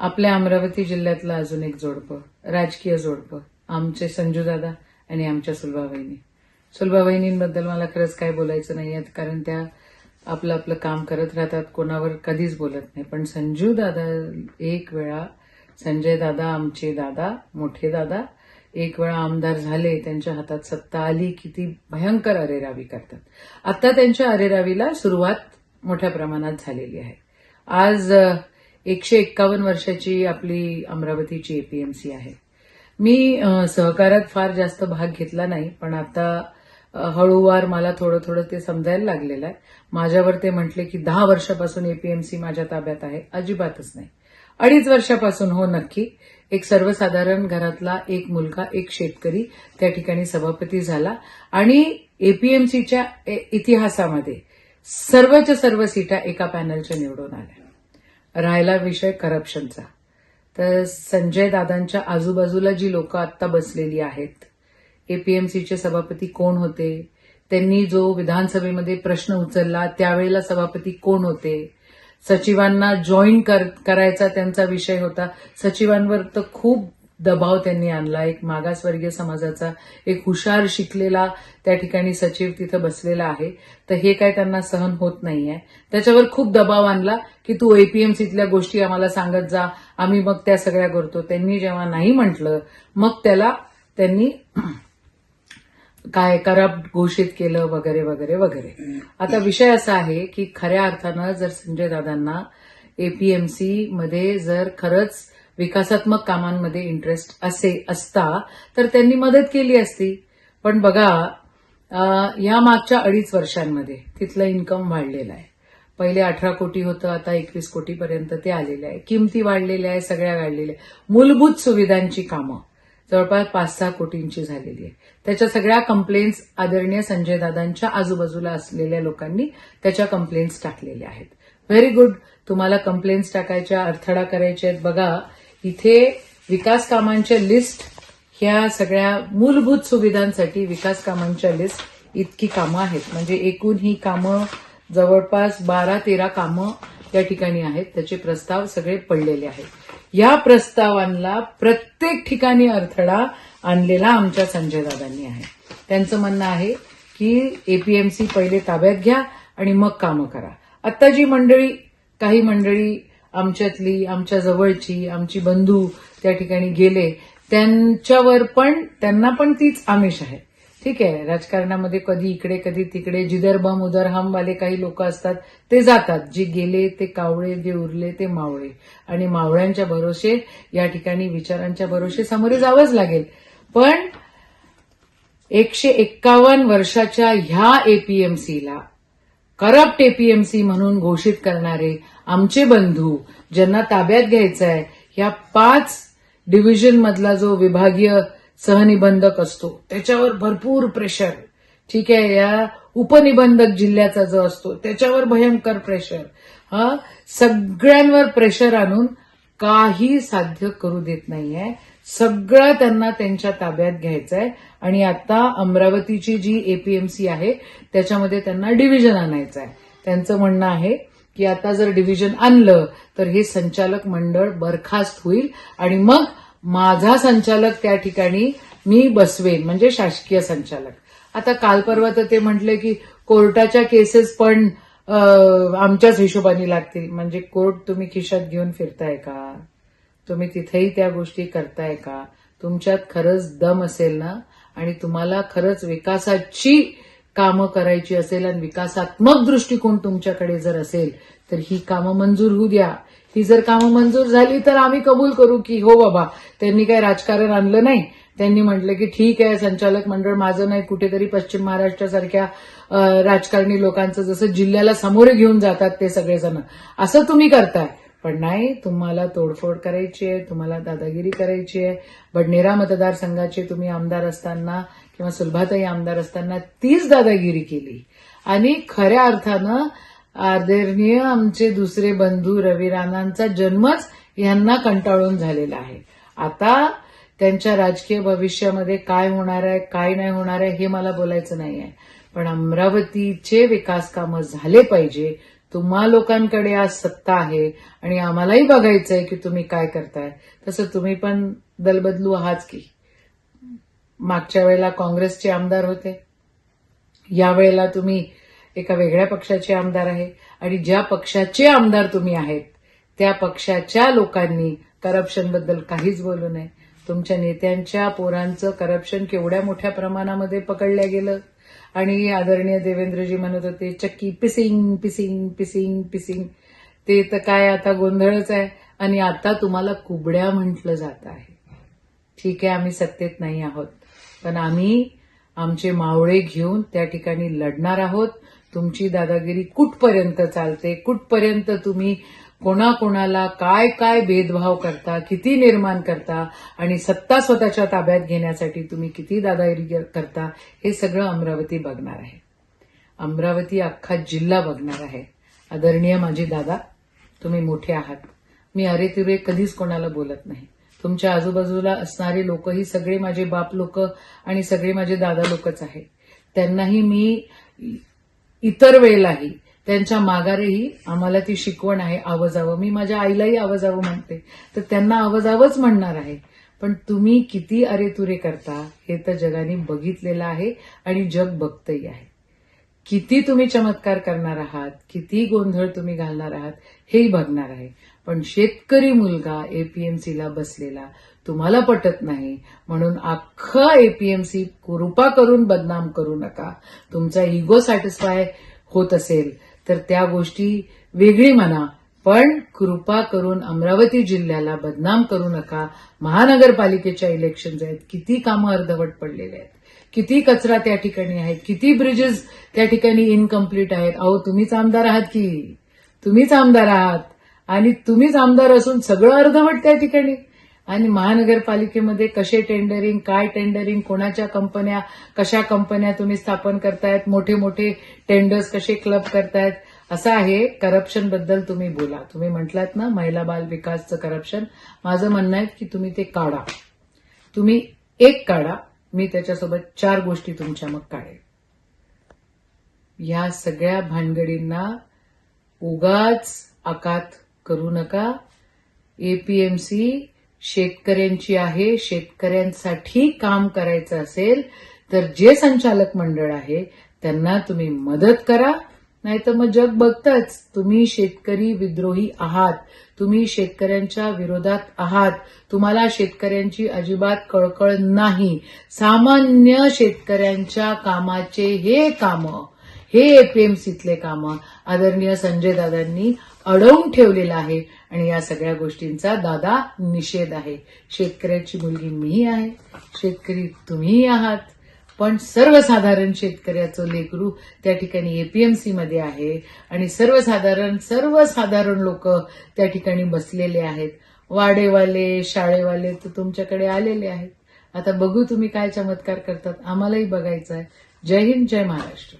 आपल्या अमरावती जिल्ह्यातलं अजून एक जोडपं राजकीय जोडपं आमचे संजू दादा आणि आमच्या सुलभा वहिनी सुलभा वहिनींबद्दल मला खरंच काय बोलायचं नाही आहे कारण त्या आपलं आपलं काम करत राहतात कोणावर कधीच बोलत नाही. पण संजू दादा एक वेळा संजय दादा आमचे दादा मोठे दादा एक वेळा आमदार झाले त्यांच्या हातात सत्ता आली की ती भयंकर अरेरावी करतात. आता त्यांच्या अरेरावीला सुरुवात मोठ्या प्रमाणात झालेली आहे. आज एकशे एक्कावन्न वर्षाची आपली अमरावतीची एपीएमसी आहे. मी सहकारात फार जास्त भाग घेतला नाही पण आता हळूवार मला थोडं थोडं ते समजायला लागलेलं आहे. माझ्यावर ते म्हटले की दहा वर्षापासून एपीएमसी माझ्या ताब्यात आहे अजिबातच नाही. अडीच वर्षापासून हो नक्की. एक सर्वसाधारण घरातला एक मुलगा एक शेतकरी त्या ठिकाणी सभापती झाला. आणि एपीएमसीच्या इतिहासामध्ये सर्वच सर्व सीटा एका पॅनलच्या निवडून आल्या. राहिला विषय करप्शनचा. तर संजय दादांच्या आजूबाजूला जी लोक आत्ता बसलेली आहेत एपीएमसीचे सभापती कोण होते त्यांनी जो विधानसभेमध्ये प्रश्न उचलला त्यावेळेला सभापती कोण होते सचिवांना जॉईन करायचा त्यांचा विषय होता. सचिवांवर तर खूप दबाव त्यांनी आणला. एक मागासवर्गीय समाजाचा एक हुशार शिकलेला त्या ठिकाणी सचिव तिथं बसलेला आहे. तर हे काय त्यांना सहन होत नाहीये. त्याच्यावर खूप दबाव आणला की तू एपीएमसीतल्या गोष्टी आम्हाला सांगत जा. आम्ही मग त्या सगळ्या करतो. त्यांनी जेव्हा नाही म्हटलं मग त्याला त्यांनी काय करप्ट घोषित केलं वगैरे वगैरे वगैरे. आता विषय असा आहे की खऱ्या अर्थानं जर संजय दादांना एपीएमसी मध्ये जर खरंच विकासात्मक कामांमध्ये इंटरेस्ट असे असता तर त्यांनी मदत केली असती. पण बघा या मागच्या अडीच वर्षांमध्ये तिथलं इन्कम वाढलेलं आहे. पहिले अठरा कोटी होतं आता एकवीस कोटीपर्यंत ते आलेलं आहे. किमती वाढलेल्या आहे सगळ्या वाढलेल्या आहे मूलभूत सुविधांची कामं जवळपास पाच सहा कोटींची झालेली आहे. त्याच्या सगळ्या कंप्लेंट्स आदरणीय संजय दादांच्या आजूबाजूला असलेल्या लोकांनी त्याच्या कंप्लेंट्स टाकलेल्या आहेत. व्हेरी गुड तुम्हाला कंप्लेंट्स टाकायच्या अडथळा करायचे आहेत. बघा इथे विकास कामांच्या लिस्ट ह्या सगळ्या मूलभूत सुविधांसाठी विकास कामांच्या लिस्ट इतकी कामं आहेत. म्हणजे एकूण ही कामं जवळपास बारा तेरा कामं या ठिकाणी आहेत. त्याचे प्रस्ताव सगळे पडलेले आहेत. या प्रस्तावांना प्रत्येक ठिकाणी अडथळा आणलेला आमच्या संजय दादांनी आहे. त्यांचं म्हणणं आहे की एपीएमसी पहिले ताब्यात घ्या आणि मग कामं करा. आता जी मंडळी काही मंडळी आमच्यातली आमच्या जवळची आमची बंधू त्या ठिकाणी गेले. त्यांच्यावर पण त्यांना पण तीच आमिष आहे. ठीक आहे राजकारणामध्ये कधी इकडे कधी तिकडे जिदर बम उदर हम वाले काही लोक असतात ते जातात. जे गेले ते कावळे जे उरले ते मावळे. आणि मावळ्यांच्या भरोसे या ठिकाणी विचारांच्या भरोसे सामोरे जावंच लागेल. पण एकशे एक्कावन्न वर्षाच्या ह्या एपीएमसीला करप्ट एपीएमसी म्हणून घोषित करणारे आमचे बंधू ज्यांना ताब्यात घ्यायचा आहे ह्या पाच डिव्हिजन मधला जो विभागीय सहनिबंधक असतो त्याच्यावर भरपूर प्रेशर ठीक आहे या उपनिबंधक जिल्ह्याचा जो असतो त्याच्यावर भयंकर प्रेशर हा? सगळ्यांवर प्रेशर आणून काही साध्य करू देत नाहीये. सगळं त्यांना त्यांच्या ताब्यात घ्यायचंय. आहे आणि आता अमरावतीची जी एपीएमसी आहे त्याच्यामध्ये त्यांना डिव्हिजन आणायचं आहे त्यांचं म्हणणं आहे की आता जर डिव्हिजन आणलं तर हे संचालक मंडळ बरखास्त होईल. आणि मग माझा संचालक त्या ठिकाणी मी बसवेन म्हणजे शासकीय संचालक. आता काल परवा तर ते म्हटले की कोर्टाच्या केसेस पण आमच्याच हिशोबाने लागतील. म्हणजे कोर्ट तुम्ही खिशात घेऊन फिरताय का? तुम्ही तिथेही त्या गोष्टी करताय का? तुमच्यात खरंच दम असेल ना? आणि तुम्हाला खरंच विकासाची कामं करायची असेल आणि विकासात्मक दृष्टिकोन तुमच्याकडे जर असेल तर ही कामं मंजूर होऊ द्या. ही जर कामं मंजूर झाली तर आम्ही कबूल करू की हो बाबा त्यांनी काही राजकारण आणलं नाही. त्यांनी म्हटलं की ठीक आहे संचालक मंडळ माझं नाही कुठेतरी पश्चिम महाराष्ट्रासारख्या राजकारणी लोकांचं जसं जिल्ह्याला सामोरे घेऊन जातात ते सगळेजण. असं तुम्ही करताय. पण नाही तुम्हाला तोडफोड करायची आहे तुम्हाला दादागिरी करायची आहे. बडनेरा मतदारसंघाचे तुम्ही आमदार असताना किंवा सुलभाताई आमदार असताना तीच दादागिरी केली. आणि खऱ्या अर्थानं आदरणीय आमचे दुसरे बंधू रवी राणांचा जन्मच यांना कंटाळून झालेला आहे. आता त्यांच्या राजकीय भविष्यामध्ये काय होणार आहे काय नाही होणार आहे हे मला बोलायचं नाही आहे पण अमरावतीचे विकास कामं झाले पाहिजे तुम्हा लोकांकडे आज सत्ता आहे आणि आम्हालाही बघायचंय की तुम्ही काय करताय. तसं तुम्ही पण दलबदलू आहात की. मागच्या वेळेला काँग्रेसचे आमदार होते. यावेळेला तुम्ही एका वेगळ्या पक्षाचे आमदार आहे आणि ज्या पक्षाचे आमदार तुम्ही आहेत त्या पक्षाच्या लोकांनी करप्शनबद्दल काहीच बोलू नये. तुमच्या नेत्यांच्या पोरांचं करप्शन केवढ्या मोठ्या प्रमाणामध्ये पकडल्या गेलं. आणि आदरणीय देवेंद्रजी म्हणत होते चक्की पिसिंग पिसिंग पिसिंग पिसिंग. ते तर काय आता गोंधळच आहे. आणि आता तुम्हाला कुबड्या म्हटलं जात आहे. ठीक आहे आम्ही सत्तेत नाही आहोत. पण आम्ही आमचे मावळे घेऊन त्या ठिकाणी लढणार आहोत. तुमची दादागिरी कुठपर्यंत चालते? कुठपर्यंत तुम्ही कोणाकोणाला काय काय भेदभाव करता किती निर्माण करता आणि सत्ता स्वतःच्या ताब्यात घेण्यासाठी तुम्ही किती दादागिरी करता हे सगळं अमरावती बघणार आहे. अमरावती अख्खा जिल्हा बघणार आहे. आदरणीय माझे दादा तुम्ही मोठे आहात. मी अरे तुरे कधीच कोणाला बोलत नाही. तुमच्या आजूबाजूला असणारे लोकही सगळे माझे बाप लोक आणि सगळे माझे दादा लोकच आहेत. त्यांनाही मी इतर वेळेलाही त्यांच्या माघारेही आम्हाला ती शिकवण आहे आवाजावं. मी माझ्या आईलाही आवाजावं म्हणते. तर त्यांना आवाजावंच म्हणणार आहे. पण तुम्ही किती अरेतुरे करता हे तर जगाने बघितलेलं आहे आणि जग बघतही आहे. किती तुम्ही चमत्कार करणार आहात किती गोंधळ तुम्ही घालणार आहात हेही बघणार आहे. पण शेतकरी मुलगा एपीएमसीला बसलेला तुम्हाला पटत नाही म्हणून अख्खं एपीएमसी कृपा करून बदनाम करू नका. तुमचा इगो सॅटिस्फाय होत असेल तर त्या गोष्टी वेगळी म्हणा. पण कृपा करून अमरावती जिल्ह्याला बदनाम करू नका. महानगरपालिकेच्या इलेक्शन आहेत. किती कामं अर्धवट पडलेले आहेत. किती कचरा त्या ठिकाणी आहेत किती ब्रिजेस त्या ठिकाणी इनकम्प्लीट आहेत. अहो तुम्हीच आमदार आहात की? तुम्हीच आमदार आहात. आणि तुम्हीच आमदार असून सगळं अर्धवट त्या ठिकाणी. आणि महानगरपालिकेमध्ये कसे टेंडरिंग काय टेंडरिंग कोणाच्या कंपन्या कशा कंपन्या तुम्ही स्थापन करतायत मोठे मोठे टेंडर्स कसे क्लब करतायत असं आहे. करप्शनबद्दल तुम्ही बोला. तुम्ही म्हटलात ना महिला बाल विकासचं करप्शन माझं म्हणणं आहे की तुम्ही ते काढा. तुम्ही एक काढा. मी त्याच्यासोबत चार गोष्टी तुमच्या मग काढेल या सगळ्या भानगडींना उगाच आकात करू नका. एपीएमसी शेतकऱ्यांची आहे शेतकऱ्यांसाठी काम करायचं असेल तर जे संचालक मंडळ आहे त्यांना तुम्ही मदत करा. नाहीतर मग जग बघतच तुम्ही शेतकरी विद्रोही आहात तुम्ही शेतकऱ्यांच्या विरोधात आहात तुम्हाला शेतकऱ्यांची अजिबात कळकळ नाही. सामान्य शेतकऱ्यांच्या कामाचे हे कामं हे एपीएमसीतले कामं आदरणीय संजय दादांनी अडवून ठेवलेलं आहे. आणि या सगळ्या गोष्टींचा दादा निषेध आहे. शेतकऱ्याची मुलगी मीही आहे. शेतकरी तुम्हीही आहात. पण सर्वसाधारण शेतकऱ्याचं लेकरू त्या ठिकाणी एपीएमसी मध्ये आहे. आणि सर्वसाधारण सर्वसाधारण लोक त्या ठिकाणी बसलेले आहेत. वाडेवाले शाळेवाले तर तुमच्याकडे आलेले आहेत. आता बघू तुम्ही काय चमत्कार करतात. आम्हालाही बघायचं आहे जय हिंद जय महाराष्ट्र.